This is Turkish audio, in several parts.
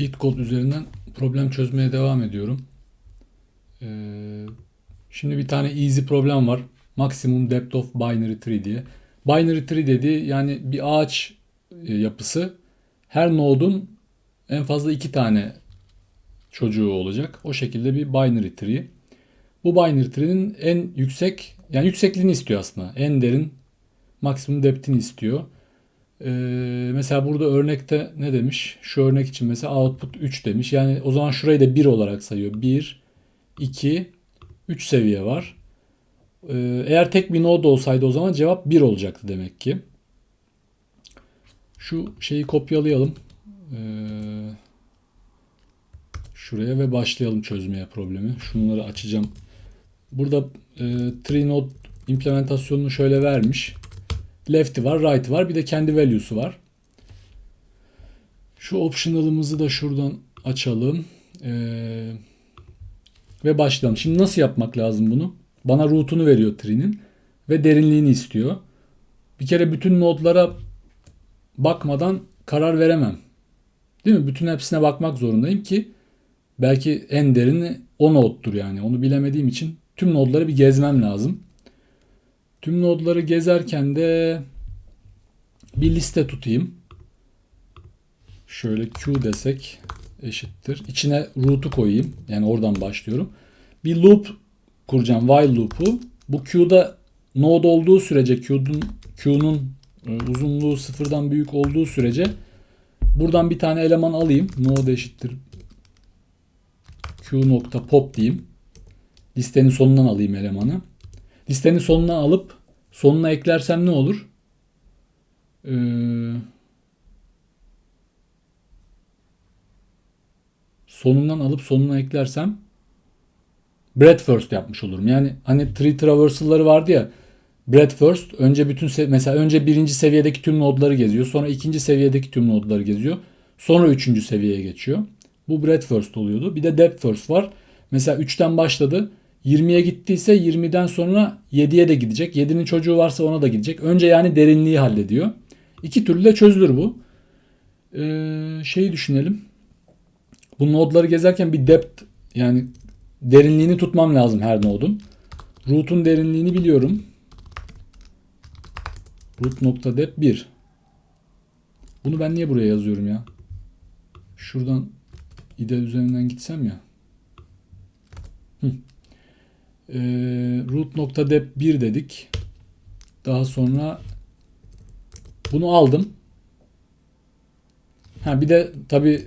Lead kod üzerinden problem çözmeye devam ediyorum. Ee, şimdi bir tane easy problem var. Maximum depth of binary tree diye. Binary tree dedi yani bir ağaç e, yapısı. Her node'un en fazla iki tane çocuğu olacak. O şekilde bir binary tree. Bu binary tree'nin en yüksek yani yüksekliğini istiyor aslında. En derin maksimum depth'ini istiyor. Ee, mesela burada örnekte ne demiş? Şu örnek için mesela output 3 demiş. Yani o zaman şurayı da 1 olarak sayıyor. 1, 2, 3 seviye var. Ee, eğer tek bir node olsaydı o zaman cevap 1 olacaktı demek ki. Şu şeyi kopyalayalım. Ee, şuraya ve başlayalım çözmeye problemi. Şunları açacağım. Burada e, node implementasyonunu şöyle vermiş. Left'i var, right'i var. Bir de kendi value'su var. Şu optional'ımızı da şuradan açalım. Ee, ve başlayalım. Şimdi nasıl yapmak lazım bunu? Bana root'unu veriyor tree'nin ve derinliğini istiyor. Bir kere bütün nodlara bakmadan karar veremem. Değil mi? Bütün hepsine bakmak zorundayım ki belki en derini o node'dur yani. Onu bilemediğim için tüm nodları bir gezmem lazım. Tüm nodları gezerken de bir liste tutayım. Şöyle Q desek eşittir. İçine root'u koyayım. Yani oradan başlıyorum. Bir loop kuracağım. While loop'u. Bu Q'da node olduğu sürece Q'nun Q'nun e, uzunluğu sıfırdan büyük olduğu sürece buradan bir tane eleman alayım. Node eşittir Q nokta pop diyeyim. Listenin sonundan alayım elemanı. Listenin sonundan alıp sonuna eklersem ne olur? Ee, sonundan alıp sonuna eklersem breadth first yapmış olurum. Yani hani tree traversal'ları vardı ya breadth first önce bütün mesela önce birinci seviyedeki tüm nodları geziyor. Sonra ikinci seviyedeki tüm nodları geziyor. Sonra üçüncü seviyeye geçiyor. Bu breadth first oluyordu. Bir de depth first var. Mesela 3'ten başladı. 20'ye gittiyse 20'den sonra 7'ye de gidecek. 7'nin çocuğu varsa ona da gidecek. Önce yani derinliği hallediyor. İki türlü de çözülür bu. Ee, şeyi düşünelim. Bu nodları gezerken bir depth yani derinliğini tutmam lazım her nodun. Root'un derinliğini biliyorum. Root nokta depth 1. Bunu ben niye buraya yazıyorum ya? Şuradan ide üzerinden gitsem ya. Hı. Ee, root nokta depth 1 dedik. Daha sonra bunu aldım. Ha bir de tabi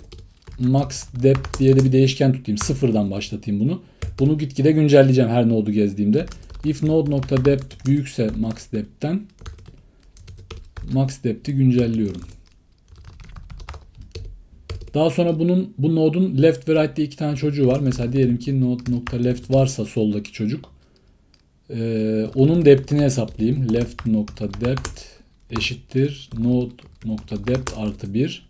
max depth diye de bir değişken tutayım. Sıfırdan başlatayım bunu. Bunu gitgide güncelleyeceğim her node'u gezdiğimde. If node nokta depth büyükse max depth'ten max depth'i güncelliyorum. Daha sonra bunun bu node'un left ve right diye iki tane çocuğu var. Mesela diyelim ki node nokta left varsa soldaki çocuk. Ee, onun depth'ini hesaplayayım. Left nokta depth eşittir node nokta depth artı 1.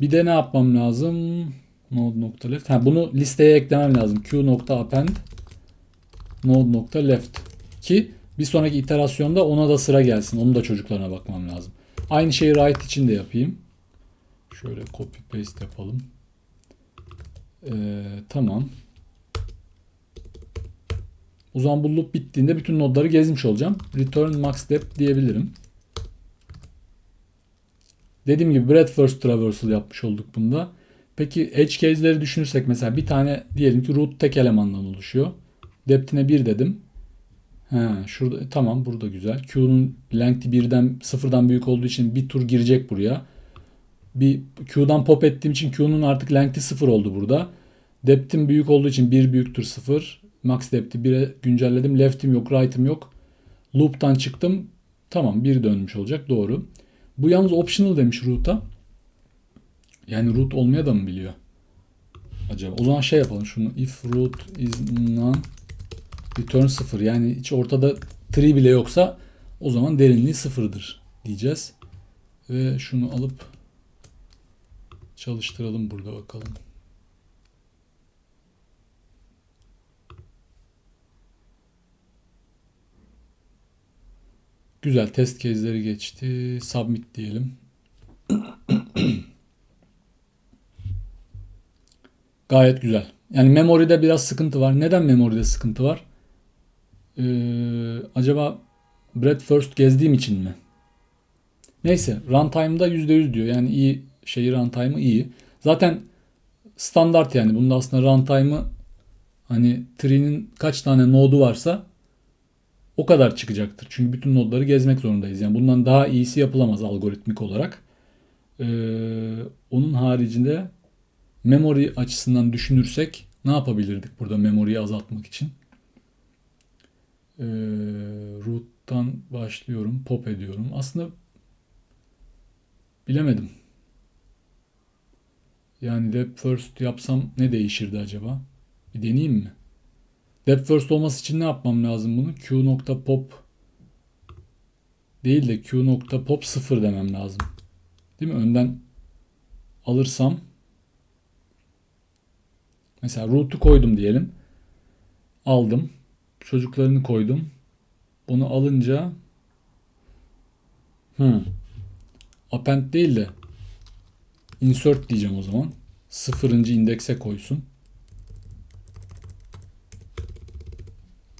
Bir de ne yapmam lazım? Node nokta left. Ha, bunu listeye eklemem lazım. Q nokta append node nokta left ki bir sonraki iterasyonda ona da sıra gelsin. Onun da çocuklarına bakmam lazım. Aynı şeyi right için de yapayım. Şöyle copy paste yapalım. Ee, tamam. O zaman bu loop bittiğinde bütün nodları gezmiş olacağım. Return max depth diyebilirim. Dediğim gibi breadth first traversal yapmış olduk bunda. Peki edge case'leri düşünürsek mesela bir tane diyelim ki root tek elemandan oluşuyor. Depth'ine 1 dedim. Ha, şurada tamam burada güzel. Q'nun length'i birden sıfırdan büyük olduğu için bir tur girecek buraya. Bir Q'dan pop ettiğim için Q'nun artık length'i sıfır oldu burada. Depth'im büyük olduğu için 1 büyüktür 0. Max depth'i 1'e güncelledim. Left'im yok, right'im yok. Loop'tan çıktım. Tamam 1 dönmüş olacak. Doğru. Bu yalnız optional demiş root'a. Yani root olmaya da mı biliyor? Acaba. O zaman şey yapalım. Şunu if root is none return 0. Yani hiç ortada tree bile yoksa o zaman derinliği sıfırdır diyeceğiz. Ve şunu alıp çalıştıralım burada bakalım. Güzel test case'leri geçti. Submit diyelim. Gayet güzel. Yani memory'de biraz sıkıntı var. Neden memory'de sıkıntı var? Ee, acaba first gezdiğim için mi? Neyse runtime'da %100 diyor. Yani iyi şeyi runtime'ı iyi. Zaten standart yani. Bunda aslında runtime'ı hani tree'nin kaç tane node'u varsa o kadar çıkacaktır. Çünkü bütün nodları gezmek zorundayız. Yani bundan daha iyisi yapılamaz algoritmik olarak. Ee, onun haricinde memory açısından düşünürsek ne yapabilirdik burada memory'yi azaltmak için? Ee, root'tan başlıyorum. Pop ediyorum. Aslında bilemedim. Yani depth first yapsam ne değişirdi acaba? Bir deneyeyim mi? Depth first olması için ne yapmam lazım bunu? q.pop değil de q.pop 0 demem lazım. Değil mi? Önden alırsam mesela root'u koydum diyelim. Aldım. Çocuklarını koydum. Bunu alınca hmm, append değil de insert diyeceğim o zaman. Sıfırıncı indekse koysun.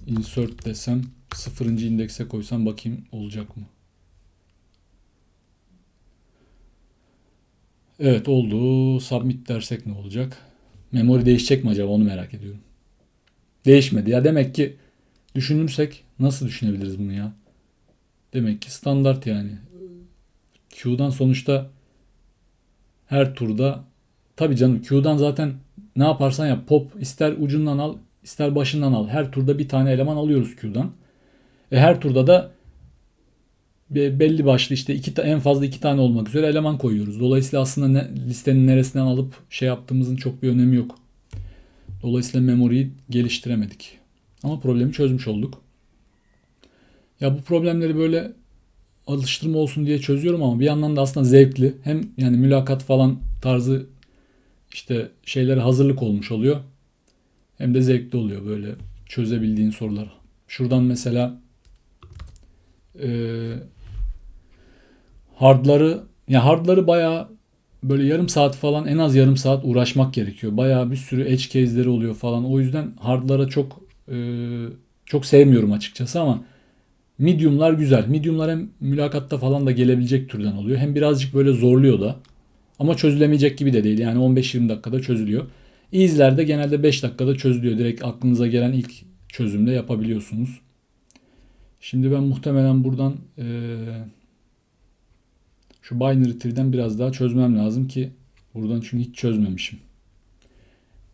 Insert desem sıfırıncı indekse koysam bakayım olacak mı? Evet oldu. Submit dersek ne olacak? Memory değişecek mi acaba onu merak ediyorum. Değişmedi. Ya demek ki düşünürsek nasıl düşünebiliriz bunu ya? Demek ki standart yani. Q'dan sonuçta her turda tabi canım Q'dan zaten ne yaparsan yap pop ister ucundan al ister başından al. Her turda bir tane eleman alıyoruz Q'dan. E her turda da belli başlı işte iki en fazla iki tane olmak üzere eleman koyuyoruz. Dolayısıyla aslında ne, listenin neresinden alıp şey yaptığımızın çok bir önemi yok. Dolayısıyla memoriyi geliştiremedik. Ama problemi çözmüş olduk. Ya bu problemleri böyle alıştırma olsun diye çözüyorum ama bir yandan da aslında zevkli. Hem yani mülakat falan tarzı işte şeylere hazırlık olmuş oluyor. Hem de zevkli oluyor böyle çözebildiğin sorular. Şuradan mesela e, hardları ya hardları bayağı böyle yarım saat falan en az yarım saat uğraşmak gerekiyor. Bayağı bir sürü edge case'leri oluyor falan. O yüzden hardlara çok e, çok sevmiyorum açıkçası ama medium'lar güzel. Medium'lar hem mülakatta falan da gelebilecek türden oluyor. Hem birazcık böyle zorluyor da. Ama çözülemeyecek gibi de değil. Yani 15-20 dakikada çözülüyor. Easy'ler de genelde 5 dakikada çözülüyor. Direkt aklınıza gelen ilk çözümde yapabiliyorsunuz. Şimdi ben muhtemelen buradan e, şu binary tree'den biraz daha çözmem lazım ki buradan çünkü hiç çözmemişim.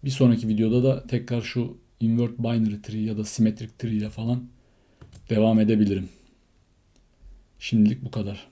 Bir sonraki videoda da tekrar şu invert binary tree ya da symmetric tree ile falan devam edebilirim. Şimdilik bu kadar.